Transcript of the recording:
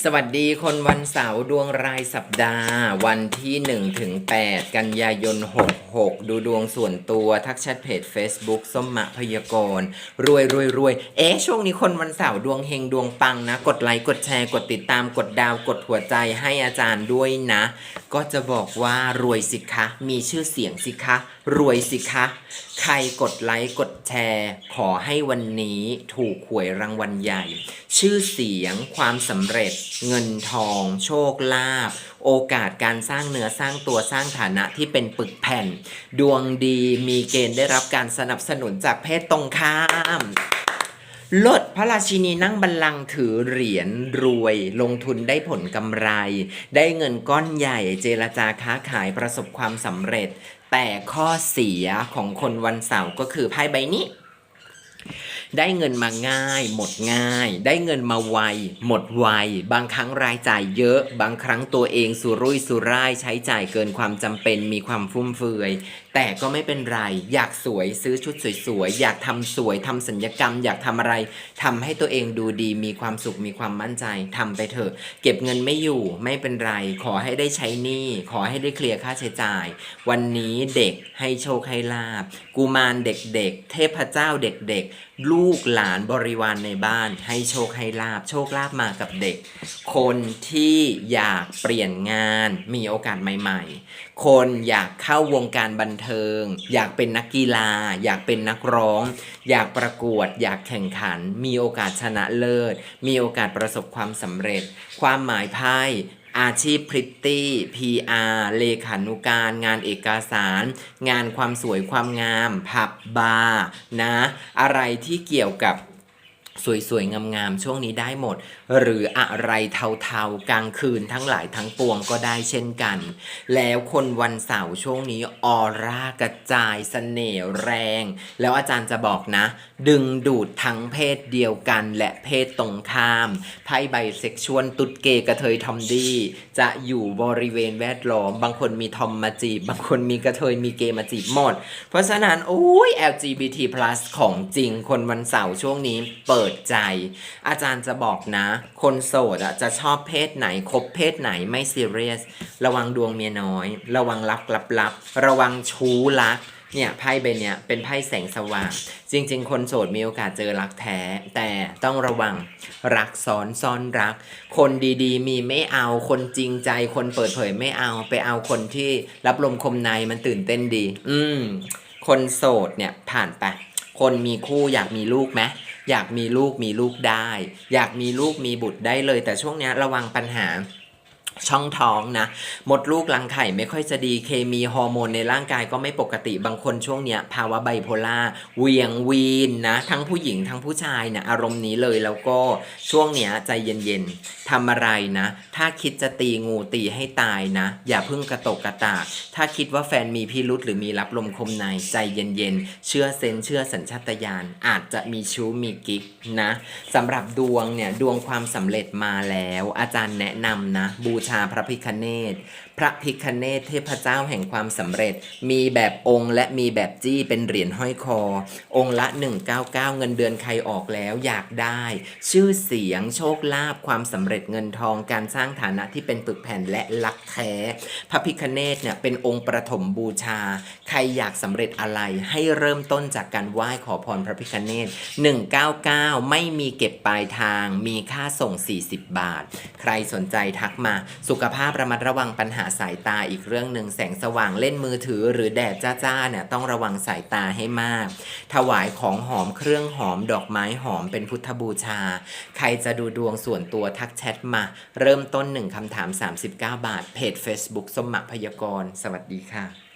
สวัสดีคนวันเสาร์ดวงรายสัปดาห์ วันที่1ถึง8กันยายน 66 ดูดวงส่วนตัวทักแชทเพจ Facebook ส้มมะพยากรณ์รวยรวยรวยเอ๊ะช่วงนี้คนวันเสาร์ดวงเฮงดวงปังนะ กดไลค์กดแชร์กดติดตามกดดาวกดหัวใจให้อาจารย์ด้วยนะ ก็จะบอกว่ารวยสิคะ มีชื่อเสียงสิคะ รวยสิคะ ใครกดไลค์กดแชร์ ขอให้วันนี้ถูกหวยรางวัลใหญ่ ชื่อเสียง ความสำเร็จ เงินทอง โชคลาภโอกาสการสร้างเนื้อสร้างตัวสร้างฐานะที่เป็นปึกแผ่น ดวงดีมีเกณฑ์ได้รับการสนับสนุนจากเพศตรงข้ามลดพระราชินีนั่งบัลลังก์ถือเหรียญรวย ลงทุนได้ผลกำไร ได้เงินก้อนใหญ่เจรจาค้าขายประสบความสำเร็จ แต่ข้อเสียของคนวันเสาร์ก็คือไพ่ใบนี้ ได้เงินมาง่าย หมดง่าย ได้เงินมาไว หมดไว บางครั้งรายจ่ายเยอะ บางครั้งตัวเองสุรุ่ยสุร่ายใช้จ่ายเกินความจำเป็นมีความฟุ่มเฟือย แต่ก็ไม่เป็นไร อยากสวยซื้อชุดสวยๆ อยากทำสวยทำสัญญกรรม อยากทำอะไรทำให้ตัวเองดูดีมีความสุขมีความมั่นใจทำไปเถอะ เก็บเงินไม่อยู่ไม่เป็นไร ขอให้ได้ใช้หนี้ขอให้ได้เคลียร์ค่าใช้จ่าย วันนี้เด็กให้โชคให้ลาบกุมารเด็กๆ เทพเจ้าเด็กๆลูกูกหลานบริวารในบ้าน ให้โชคให้ลาบโชคลาบมากับเด็ก คนที่อยากเปลี่ยนงานมีโอกาสใหม่ ๆ คนอยากเข้าวงการบันเทิง อยากเป็นนักกีฬา อยากเป็นนักร้อง อยากประกวด อยากแข่งขัน มีโอกาสชนะเลิศ มีโอกาสประสบความสำเร็จ ความหมายไพ่ อาชีพพริตตี้ PR เลขานุการ งานเอกสาร งานความสวยความงาม ผับบาร์นะ อะไรที่เกี่ยวกับ สวยๆ งามๆ ช่วงนี้ได้หมด หรืออะไรเทาๆ กลางคืนทั้งหลายทั้งปวงก็ได้เช่นกัน แล้วคนวันเสาร์ช่วงนี้ออร่ากระจายเสน่ห์แรง แล้วอาจารย์จะบอกนะ ดึงดูดทั้งเพศเดียวกันและเพศตรงข้าม ไพ่ใบเซ็กชวลตุดเกย์กระเทยทอมดี้จะอยู่บริเวณแวดล้อม บางคนมีทอมมาจีบ บางคนมีกระเทยมีเกย์มาจีบหมด เพราะฉะนั้นโอ้ย LGBT+ ของจริงคนวันเสาร์ช่วงนี้เปิดิดใจ อาจารย์จะบอกนะ คนโสดอะจะชอบเพศไหนคบเพศไหนไม่ซีเรียส ระวังดวงเมียน้อย ระวังลับลับลับระวังชู้รักเนี่ยไพ่ใบเนี้ยเป็นไพ่แสงสว่าง จริง ๆ คนโสดมีโอกาสเจอรักแท้ แต่ต้องระวังรักซ้อนซ่อนรัก คนดีๆ มีไม่เอาคนจริงใจ คนเปิดเผยไม่เอาไปเอาคนที่รับลมคมในมันตื่นเต้นดี อืมคนโสดเนี่ยผ่านไป คนมีคู่อยากมีลูกไหมอยากมีลูกมีลูกได้ อยากมีลูกมีบุตรได้เลย แต่ช่วงนี้ระวังปัญหา ช่องท้องนะมดลูกรังไข่ไม่ค่อยจะดีเคมีฮอร์โมนในร่างกายก็ไม่ปกติบางคนช่วงเนี้ยภาวะไบโพล่าเวียงวีนนะทั้งผู้หญิงทั้งผู้ชายนะอารมณ์นี้เลยแล้วก็ช่วงเนี้ยใจเย็นๆทำอะไรนะ ถ้าคิดจะตีงูตีให้ตายนะ อย่าเพิ่งกระตกกระตาก ถ้าคิดว่าแฟนมีพิรุษหรือมีรับลมคมในใจเย็นๆเชื่อเซนเชื่อสัญชาตญาณอาจจะมีชู้มีกิ๊กนะสำหรับดวงเนี่ยดวงความสำเร็จมาแล้ว อาจารย์แนะนำนะบูชาพระพิคเนตพระพิคเนตเทพเจ้าแห่งความสำเร็จ มีแบบองค์และมีแบบจี้เป็นเหรียญห้อยคอ องค์ละ 199 เงินเดือนใครออกแล้วอยากได้ ชื่อเสียงโชคลาภความสำเร็จเงินทองการสร้างฐานะที่เป็นปึกแผ่นและลักแท้พระพิคเนตเนี่ยเป็นองค์ประถมบูชา ใครอยากสำเร็จอะไรให้เริ่มต้นจากการไหว้ขอพรพระพิคเนต199 ไม่มีเก็บปลายทาง มีค่าส่ง 40 บาท ใครสนใจทักมาสุขภาพระมัดระวังปัญหาสายตาอีกเรื่องหนึ่งแสงสว่างเล่นมือถือ หรือแดดจ้าๆเนี่ยต้องระวังสายตาให้มาก ถวายของหอมเครื่องหอมดอกไม้หอมเป็นพุทธบูชา ใครจะดูดวงส่วนตัวทักแชทมา เริ่มต้นหนึ่งคำถาม 39 บาท เพจ Facebook สมมัครพยากร สวัสดีค่ะ